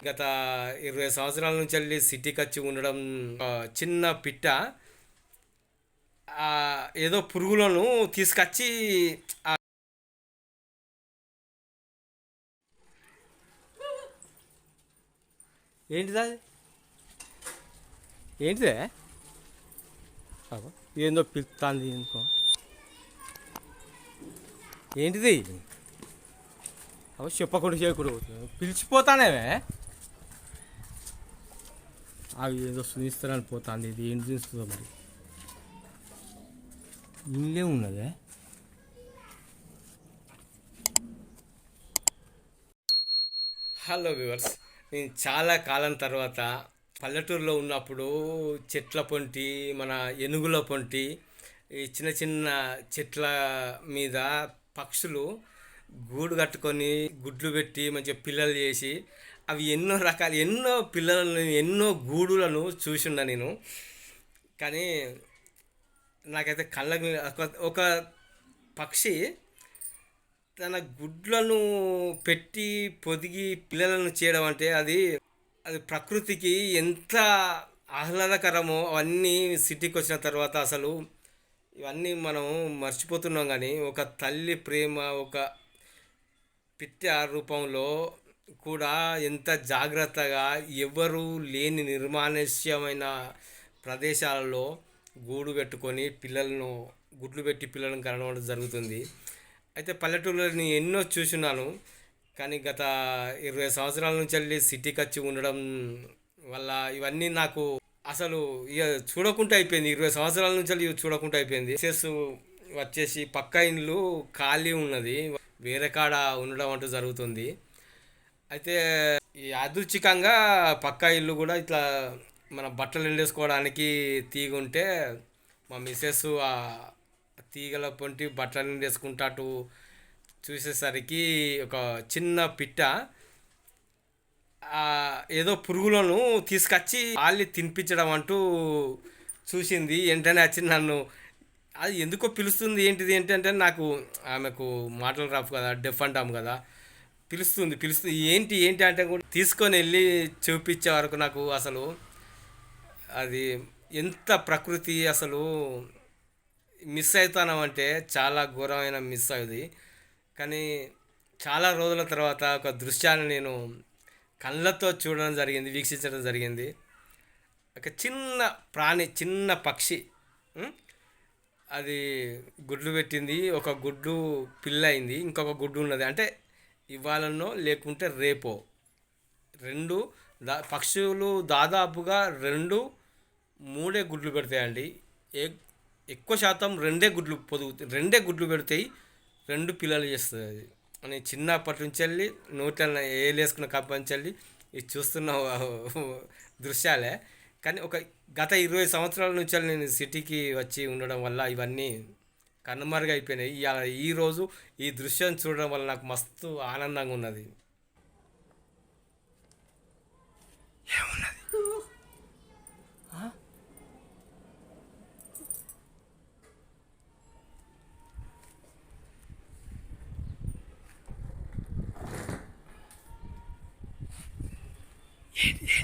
గత ఇరవై సంవత్సరాల నుంచి వెళ్ళి సిటీకి వచ్చి ఉండడం చిన్న పిట్ట ఏదో పురుగులను తీసుకొచ్చి ఏంటిదా? ఏంటిదే? ఏందో పిలుస్తుంది అనుకో ఏంటిది? అవ చెప్పకుండా చేయకూడదు పిలిచిపోతానేవే అవి ఏదో సునిస్తారని పోతుంది ఇది ఏం చూస్తుందో మరి? ఇల్లే ఉన్నదే? హలో వ్యూవర్స్ నేను చాలా కాలం తర్వాత పల్లెటూరులో ఉన్నప్పుడు చెట్ల పొంటి మన ఎనుగుల పొంటి ఈ చిన్న చిన్న చెట్ల మీద పక్షులు గూడు కట్టుకొని గుడ్లు పెట్టి మంచిగా పిల్లలు చేసి అవి ఎన్నో రకాలు ఎన్నో పిల్లలను ఎన్నో గూడులను చూసిండా నేను. కానీ నాకైతే కళ్ళకు ఒక- ఒక పక్షి తన గుడ్లను పెట్టి పొదిగి పిల్లలను చేయడం అంటే అది అది ప్రకృతికి ఎంత ఆహ్లాదకరమో అవన్నీ సిటీకి వచ్చిన తర్వాత అసలు ఇవన్నీ మనం మర్చిపోతున్నాం కానీ ఒక తల్లి ప్రేమ ఒక పిట్ట రూపంలో కూడా ఎంత జాగ్రత్తగా ఎవరు లేని నిర్మానుష్యమైన ప్రదేశాలలో గూడు పెట్టుకొని పిల్లలను గుడ్లు పెట్టి పిల్లలను కనడం జరుగుతుంది. అయితే పల్లెటూళ్ళని ఎన్నో చూసున్నాను కానీ గత ఇరవై సంవత్సరాల నుంచి వెళ్ళి సిటీకి వచ్చి ఉండడం వల్ల ఇవన్నీ నాకు అసలు ఇక చూడకుండా అయిపోయింది. ఇరవై సంవత్సరాల నుంచి వెళ్ళి చూడకుండా అయిపోయింది. చెస్ వచ్చేసి పక్క ఇండ్లు ఖాళీ ఉన్నది. వేరే కాడ ఉండడం అంటూ జరుగుతుంది. అయితే ఈ యాదృచ్ఛికంగా పక్క ఇల్లు కూడా ఇట్లా మన బట్టలు ఎండేసుకోవడానికి తీగ ఉంటే మా మిస్సెస్ ఆ తీగల పొంటి బట్టలు ఎండేసుకుంటా అటు చూసేసరికి ఒక చిన్న పిట్ట ఏదో పురుగులను తీసుకొచ్చి వాళ్ళని తినిపించడం అంటూ చూసింది. వెంటనే వచ్చి నన్ను అది ఎందుకో పిలుస్తుంది? ఏంటిది? ఏంటంటే నాకు ఆమెకు మాటలు రాపు కదా డెఫ్ అంటాం కదా. పిలుస్తుంది పిలుస్తుంది ఏంటి ఏంటి అంటే కూడా తీసుకొని వెళ్ళి చూపించే వరకు నాకు అసలు అది ఎంత ప్రకృతి అసలు మిస్ అవుతానం అంటే చాలా ఘోరమైన మిస్ అయ్యింది కానీ చాలా రోజుల తర్వాత ఒక దృశ్యాన్ని నేను కళ్ళతో చూడడం జరిగింది వీక్షించడం జరిగింది. ఒక చిన్న ప్రాణి చిన్న పక్షి అది గుడ్లు పెట్టింది. ఒక గుడ్డు పిల్ల అయింది ఇంకొక గుడ్డు ఉన్నది. అంటే ఇవ్వాలనో లేకుంటే రేపో. రెండు దా పక్షులు దాదాపుగా రెండు మూడే గుడ్లు పెడతాయండి. ఏ ఎక్కువ శాతం రెండే గుడ్లు పొదుగు రెండే గుడ్లు పెడతాయి రెండు పిల్లలు చేస్తుంది అది. అని చిన్నప్పటి నుంచి వెళ్ళి నోట్ల ఏలేసుకున్న కప్ప నుంచి వెళ్ళి ఇది చూస్తున్న దృశ్యాలే. కానీ ఒక గత ఇరవై సంవత్సరాల నుంచి నేను సిటీకి వచ్చి ఉండడం వల్ల ఇవన్నీ కనుమరుగైపోయినాయి ఇవాళ ఈరోజు ఈ దృశ్యం చూడడం వల్ల నాకు మస్తు ఆనందంగా ఉన్నది. ఏమున్నది? Yeah.